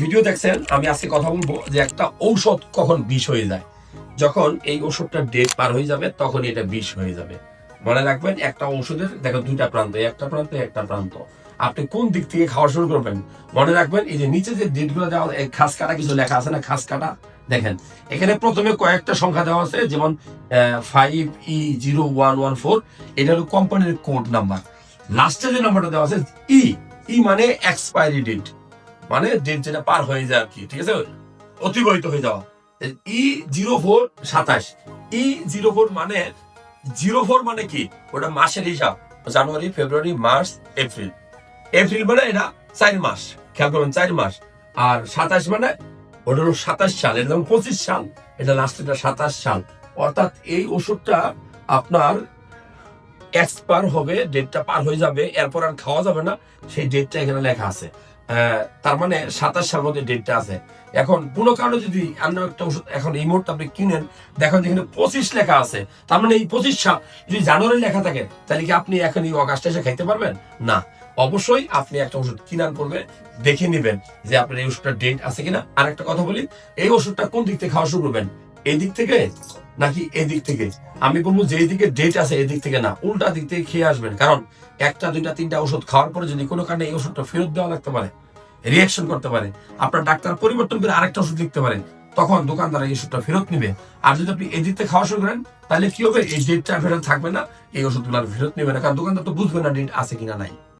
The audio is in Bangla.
ভিডিও দেখছেন, আমি আজকে কথা বলব যে একটা ঔষধ কখন বিষ হয়ে যায়। যখন এই ওষুধটা ডেট পার হয়ে যাবে তখন এটা বিষ হয়ে যাবে। মনে রাখবেন, একটা ঔষধের, দেখো দুইটা প্রান্ত, একটা প্রান্ত একটা প্রান্ত। আপনি কোন দিক থেকে খাওয়া শুরু করবেন? মনে রাখবেন, এই যে নিচে যে ডেটগুলো দেওয়া খাস কাটা কিছু লেখা আছে না, খাস কাটা? দেখেন, এখানে প্রথমে কয়েকটা সংখ্যা দেওয়া আছে, যেমন five E zero one one four এটা হলো কোম্পানির কোড নাম্বার লাস্টে যে নাম্বারটা দেওয়া আছে ই ই মানে এক্সপায়ারি ডেট মানে ডেট যেটা পার হয়ে যায় আর কি, ঠিক আছে? অতিবাহিত হয়ে যাওয়া। ই জিরো ফোর সাতাশ। ই জিরো ফোর মানে জিরো ফোর মানে কি? ওটা মাসের হিসাব। January, February, March, April. April মানে এটা চার মাস। খেয়াল করবেন, চার মাস। আর সাতাশ মানে ওটা হলো সাতাশ সাল এটা যেমন পঁচিশ সাল। এটা লাস্ট এটা সাতাশ সাল। অর্থাৎ এই ওষুধটা আপনার এক্সপায়ার হবে ডেটটা পার হয়ে যাবে, এরপর আর খাওয়া যাবে না, সেই ডেটটা এখানে লেখা আছে। তার মানে সাতাশ সাল মধ্যে ডেটটা আছে। এখন কোনো কারণে যদি অন্য একটা ওষুধ, এখন এই মুহূর্তে আপনি কিনেন, দেখেন যেখানে পঁচিশ লেখা আছে। তার মানে এই পঁচিশ সাল, যদি জানুয়ারি লেখা থাকে, তাহলে কি আপনি এখন এই অগাস্টে এসে খাইতে পারবেন? না। অবশ্যই আপনি একটা ওষুধ কিনার পূর্বে দেখে নেবেন যে আপনার এই ওষুধটার ডেট আছে কিনা। আর একটা কথা বলি, এই ওষুধটা কোন দিক থেকে খাওয়া শুরু করবেন? এই দিক থেকে নাকি এই দিক থেকে? আমি বলব যে দিকে ডেট আছে এই দিক থেকে না, উল্টা দিক থেকে খেয়ে আসবেন। কারণ একটা, দুইটা, তিনটা ওষুধ খাওয়ার পরে যদি কোনো কারণে এই ওষুধটা ফেরত দেওয়া লাগতে পারে রিয়াকশন করতে পারে, আপনার ডাক্তার পরিবর্তন করে আরেকটা ওষুধ লিখতে পারেন, তখন দোকানদার এই ওষুধটা ফেরত নেবে। আর যদি আপনি এই দিক থেকে খাওয়া শুরু করেন, তাহলে কি হবে? এই ডেটটা ফেরত থাকবে না, এই ওষুধগুলো ফেরত নেবে না, কারণ দোকানদার তো বুঝবে না ডেট আছে কিনা নাই।